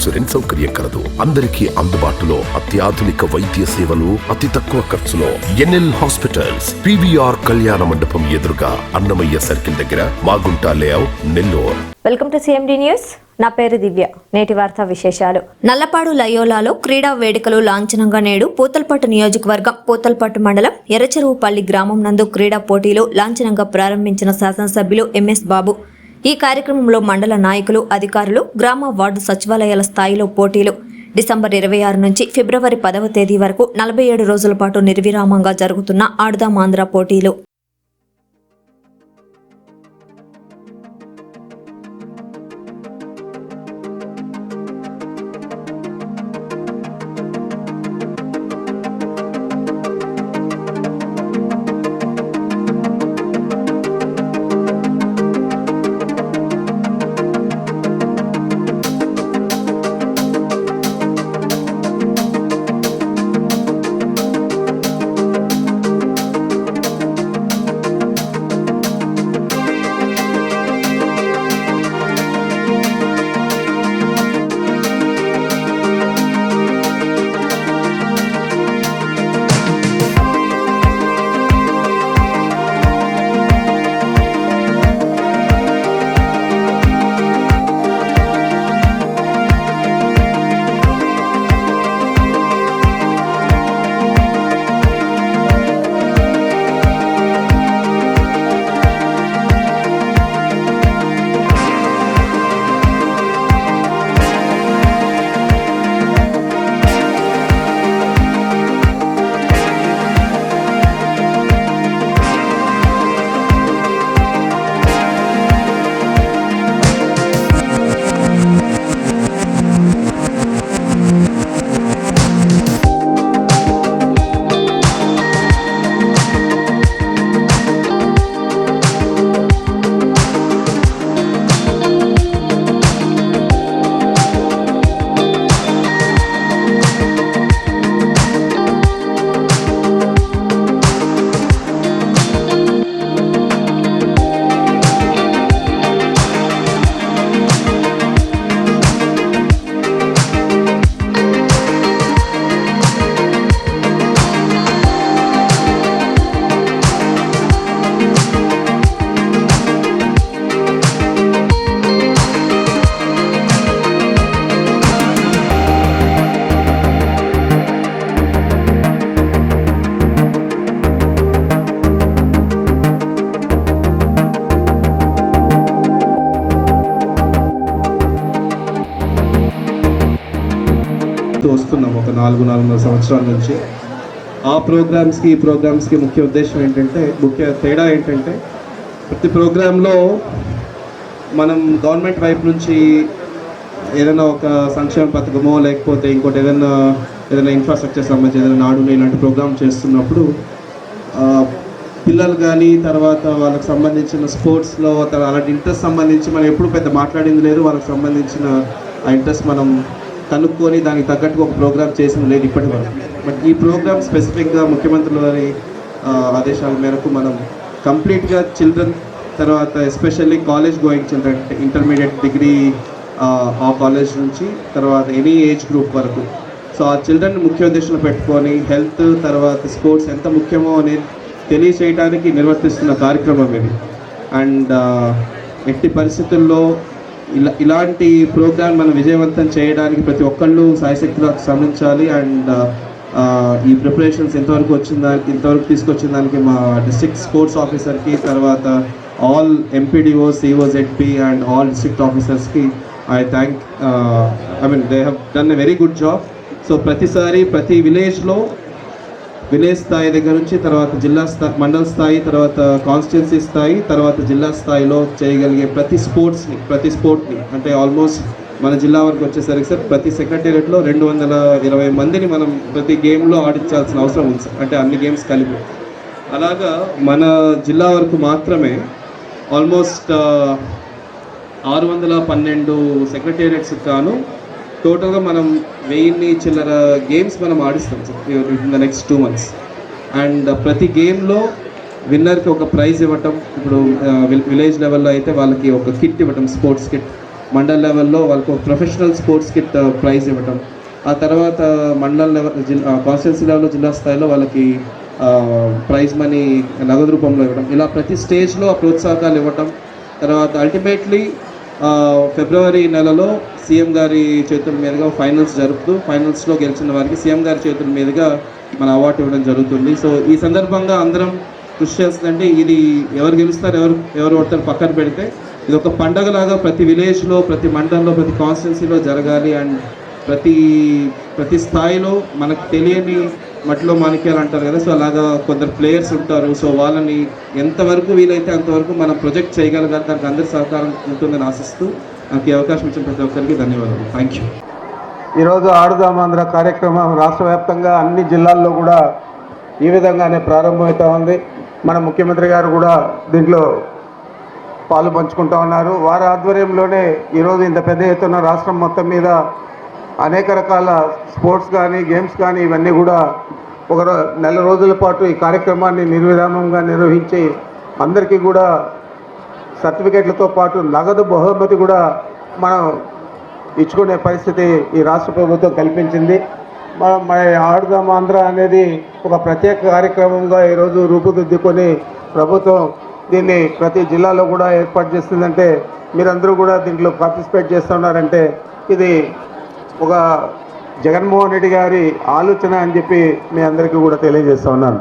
Insurance సౌకర్యం కలదు. అందరికీ అందుబాటులో అత్యాధునిక వైద్య సేవలు అతి తక్కువ ఖర్చులో. ఎన్ఎల్ హాస్పిటల్స్ పివిఆర్ కళ్యాణ మండపం ఎదురుగా అన్నమయ్య సర్కిల్ దగ్గర Magunta layout Nellore. Welcome to CMD news. నా పేరు దివ్య. నేటి వార్తా విశేషాలు. నల్లపాడు లయోలాలో క్రీడా వేడుకలు లాంఛనంగా నేడు పూతల్పట్టు నియోజకవర్గం పూతల్పట్టు మండలం ఎర్రచెరువుపల్లి గ్రామం నందు క్రీడా పోటీలు లాంఛనంగా ప్రారంభించిన శాసనసభ్యులు ఎంఎస్ బాబు. ఈ కార్యక్రమంలో మండల నాయకులు అధికారులు గ్రామ వార్డు సచివాలయాల స్థాయిలో పోటీలు. డిసెంబర్ ఇరవై ఆరు నుంచి ఫిబ్రవరి పదవ తేదీ వరకు నలభై ఏడు రోజుల పాటు నిర్విరామంగా జరుగుతున్న ఆడదామాంధ్ర పోటీలు. వస్తున్నాం ఒక నాలుగు నాలుగున్నర సంవత్సరాల నుంచి. ఆ ప్రోగ్రామ్స్కి ఈ ప్రోగ్రామ్స్కి ముఖ్య ఉద్దేశం ఏంటంటే ముఖ్య తేడా ఏంటంటే ప్రతి ప్రోగ్రాంలో మనం గవర్నమెంట్ వైపు నుంచి ఏదైనా ఒక సంక్షేమ పథకమో లేకపోతే ఇంకోటి ఏదైనా ఏదైనా ఇన్ఫ్రాస్ట్రక్చర్ సంబంధించి ఏదైనా నాడు ఇలాంటి ప్రోగ్రామ్ చేస్తున్నప్పుడు పిల్లలు కానీ తర్వాత వాళ్ళకి సంబంధించిన స్పోర్ట్స్లో అలాంటి ఇంట్రెస్ట్ సంబంధించి మనం ఎప్పుడు పెద్ద మాట్లాడింది లేదు. వాళ్ళకి సంబంధించిన ఆ ఇంట్రెస్ట్ మనం కనుక్కొని దానికి తగ్గట్టుగా ఒక ప్రోగ్రామ్ చేసింది లేదు ఇప్పటి వరకు బట్ ఈ ప్రోగ్రామ్ స్పెసిఫిక్గా ముఖ్యమంత్రుల వారి ఆదేశాల మేరకు మనం కంప్లీట్గా చిల్డ్రన్ తర్వాత especially college going children intermediate degree ఆ కాలేజ్ నుంచి తర్వాత ఎనీ ఏజ్ గ్రూప్ వరకు. సో ఆ చిల్డ్రన్ ముఖ్య ఉద్దేశంలో పెట్టుకొని హెల్త్ తర్వాత స్పోర్ట్స్ ఎంత ముఖ్యమో అనేది తెలియచేయడానికి నిర్వర్తిస్తున్న కార్యక్రమం ఇది. అండ్ ఎట్టి పరిస్థితుల్లో ఇలా ఇలాంటి ప్రోగ్రామ్ మనం విజయవంతం చేయడానికి ప్రతి ఒక్కళ్ళు సాయశక్తిగా శ్రమించాలి. అండ్ ఈ ప్రిపరేషన్స్ ఎంతవరకు వచ్చిన దానికి ఇంతవరకు తీసుకొచ్చిన దానికి మా డిస్ట్రిక్ట్ స్పోర్ట్స్ ఆఫీసర్కి తర్వాత all MPDO COZP and all district ఆఫీసర్స్కి I thank I mean they have done a very good job. So ప్రతిసారి ప్రతి విలేజ్లో విలేజ్ స్థాయి దగ్గర నుంచి తర్వాత జిల్లా స్థాయి మండల స్థాయి తర్వాత కాన్స్టిట్యున్సీ స్థాయి తర్వాత జిల్లా స్థాయిలో చేయగలిగే ప్రతి స్పోర్ట్స్ని ప్రతి స్పోర్ట్ని అంటే ఆల్మోస్ట్ మన జిల్లా వరకు వచ్చేసరికి సార్ ప్రతి సెక్రటేరియట్లో రెండు వందల ఇరవై మందిని మనం ప్రతి గేమ్లో ఆడించాల్సిన అవసరం ఉంది సార్. అంటే అన్ని గేమ్స్ కలిపి. అలాగా మన జిల్లా వరకు మాత్రమే ఆల్మోస్ట్ ఆరు వందల పన్నెండు సెక్రటేరియట్స్ కాను టోటల్గా మనం వెయ్యిన్ని చిల్లర గేమ్స్ మనం ఆడిస్తాం sir in the next two months and ప్రతి గేమ్లో విన్నర్కి ఒక ప్రైజ్ ఇవ్వటం ఇప్పుడు uh, విలేజ్ లెవెల్లో అయితే వాళ్ళకి ఒక కిట్ ఇవ్వటం స్పోర్ట్స్ కిట్ మండల్ లెవెల్లో వాళ్ళకి ఒక ప్రొఫెషనల్ స్పోర్ట్స్ కిట్ ప్రైజ్ ఇవ్వటం. ఆ తర్వాత మండల్ లెవెల్ జిల్లా కాన్స్టిట్యున్సీ లెవెల్లో జిల్లా స్థాయిలో వాళ్ళకి uh, ప్రైజ్ మనీ నగదు రూపంలో ఇవ్వడం ఇలా ప్రతి స్టేజ్లో ఆ ప్రోత్సాహకాలు ఇవ్వటం. తర్వాత అల్టిమేట్లీ ఫిబ్రవరి నెలలో సీఎం గారి చేతుల మీదుగా ఫైనల్స్ జరుపుతూ ఫైనల్స్లో గెలిచిన వారికి సీఎం గారి చేతుల మీదుగా మన అవార్డు ఇవ్వడం జరుగుతుంది. సో ఈ సందర్భంగా అందరం కృషి చేస్తుందంటే ఇది ఎవరు గెలుస్తారు ఎవరు ఎవరు ఓడతారు పక్కన పెడితే ఇది ఒక పండగలాగా ప్రతి విలేజ్లో ప్రతి మండలంలో ప్రతి కాన్స్టిట్యున్సీలో జరగాలి. అండ్ ప్రతి ప్రతి స్థాయిలో మనకు తెలియని మట్టిలో మాణిక్యాలు అంటారు కదా సో అలాగా కొందరు ప్లేయర్స్ ఉంటారు. సో వాళ్ళని ఎంతవరకు వీలైతే అంతవరకు మనం ప్రొజెక్ట్ చేయగలగాలి దానికి అందరి సహకారం ఉంటుందని ఆశిస్తూ నాకు ఈ అవకాశం ఇచ్చిన ప్రతి ఒక్కరికి ధన్యవాదాలు. థ్యాంక్ యూ ఈరోజు ఆడుదామాంధ్ర కార్యక్రమం రాష్ట్ర వ్యాప్తంగా అన్ని జిల్లాల్లో కూడా ఈ విధంగానే ప్రారంభమవుతా ఉంది. మన ముఖ్యమంత్రి గారు కూడా దీంట్లో పాలు పంచుకుంటా ఉన్నారు. వారి ఆధ్వర్యంలోనే ఈరోజు ఇంత పెద్ద ఎత్తున రాష్ట్రం మొత్తం మీద అనేక రకాల స్పోర్ట్స్ కానీ గేమ్స్ కానీ ఇవన్నీ కూడా ఒక రో- నెల రోజుల పాటు ఈ కార్యక్రమాన్ని నిర్విరామంగా నిర్వహించి అందరికీ కూడా సర్టిఫికేట్లతో పాటు నగదు బహుమతి కూడా మనం ఇచ్చుకునే పరిస్థితి ఈ రాష్ట్ర ప్రభుత్వం కల్పించింది. మన ఆడుదాం ఆంధ్ర అనేది ఒక ప్రత్యేక కార్యక్రమంగా ఈరోజు రూపుదిద్దుకొని ప్రభుత్వం దీన్ని ప్రతి జిల్లాలో కూడా ఏర్పాటు చేస్తుందంటే మీరందరూ కూడా దీంట్లో పార్టిసిపేట్ చేస్తున్నారంటే ఇది ఒక జగన్మోహన్ రెడ్డి గారి ఆలోచన అని చెప్పి మీ అందరికీ కూడా తెలియజేస్తూ ఉన్నాను.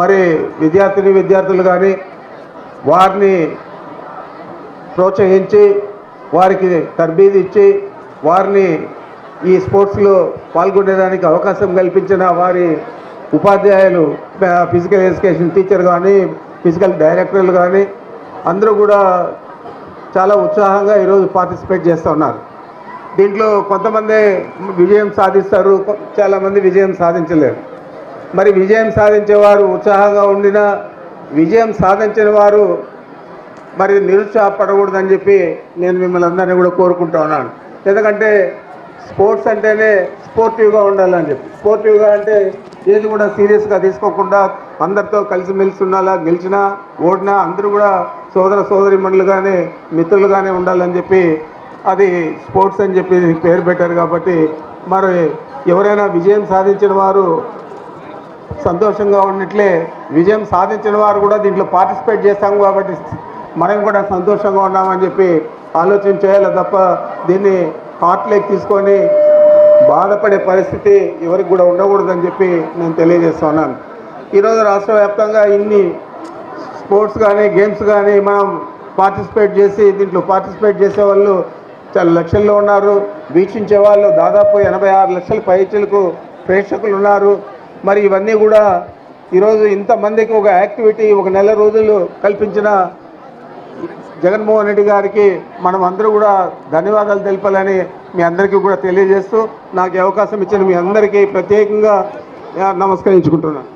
మరి విద్యార్థిని విద్యార్థులు కానీ వారిని ప్రోత్సహించి వారికి తర్బీదు ఇచ్చి వారిని ఈ స్పోర్ట్స్లో పాల్గొనేదానికి అవకాశం కల్పించిన వారి ఉపాధ్యాయులు ఫిజికల్ ఎడ్యుకేషన్ టీచర్ కానీ ఫిజికల్ డైరెక్టర్లు కానీ అందరూ కూడా చాలా ఉత్సాహంగా ఈరోజు పార్టిసిపేట్ చేస్తూ ఉన్నారు. దీంట్లో కొంతమంది విజయం సాధిస్తారు చాలామంది విజయం సాధించలేరు. మరి విజయం సాధించేవారు ఉత్సాహంగా ఉండినా విజయం సాధించిన వారు మరి నిరుత్సాహపడకూడదని చెప్పి నేను మిమ్మల్ని అందరినీ కూడా కోరుకుంటా ఉన్నాను. ఎందుకంటే స్పోర్ట్స్ అంటేనే స్పోర్టివ్గా ఉండాలని చెప్పి. స్పోర్టివ్గా అంటే ఏది కూడా సీరియస్గా తీసుకోకుండా అందరితో కలిసిమెలిసి ఉండాలా గెలిచినా ఓడినా అందరూ కూడా సోదర సోదరి మండలుగానే మిత్రులుగానే ఉండాలని చెప్పి అది స్పోర్ట్స్ అని చెప్పి పేరు పెట్టారు కాబట్టి మరి ఎవరైనా విజయం సాధించిన వారు సంతోషంగా ఉన్నట్లే విజయం సాధించిన వారు కూడా దీంట్లో పార్టిసిపేట్ చేస్తాం కాబట్టి మనం కూడా సంతోషంగా ఉన్నామని చెప్పి ఆలోచన చేయాలి తప్ప దీన్ని హార్ట్లోకి తీసుకొని బాధపడే పరిస్థితి ఎవరికి కూడా ఉండకూడదని చెప్పి నేను తెలియజేస్తున్నాను ఈరోజు రాష్ట్ర వ్యాప్తంగా ఇన్ని స్పోర్ట్స్ కానీ గేమ్స్ కానీ మనం పార్టిసిపేట్ చేసి దీంట్లో పార్టిసిపేట్ చేసే వాళ్ళు లక్షల్లో ఉన్నారు. వీక్షించే వాళ్ళు దాదాపు ఎనభై ఆరు లక్షల పైచలకు ప్రేక్షకులు ఉన్నారు. మరి ఇవన్నీ కూడా ఈరోజు ఇంతమందికి ఒక యాక్టివిటీ ఒక నెల రోజులు కల్పించిన జగన్మోహన్ రెడ్డి గారికి మనం అందరూ కూడా ధన్యవాదాలు తెలపాలని మీ అందరికీ కూడా తెలియజేస్తూ నాకు అవకాశం ఇచ్చిన మీ అందరికీ ప్రత్యేకంగా నమస్కరించుకుంటున్నాను.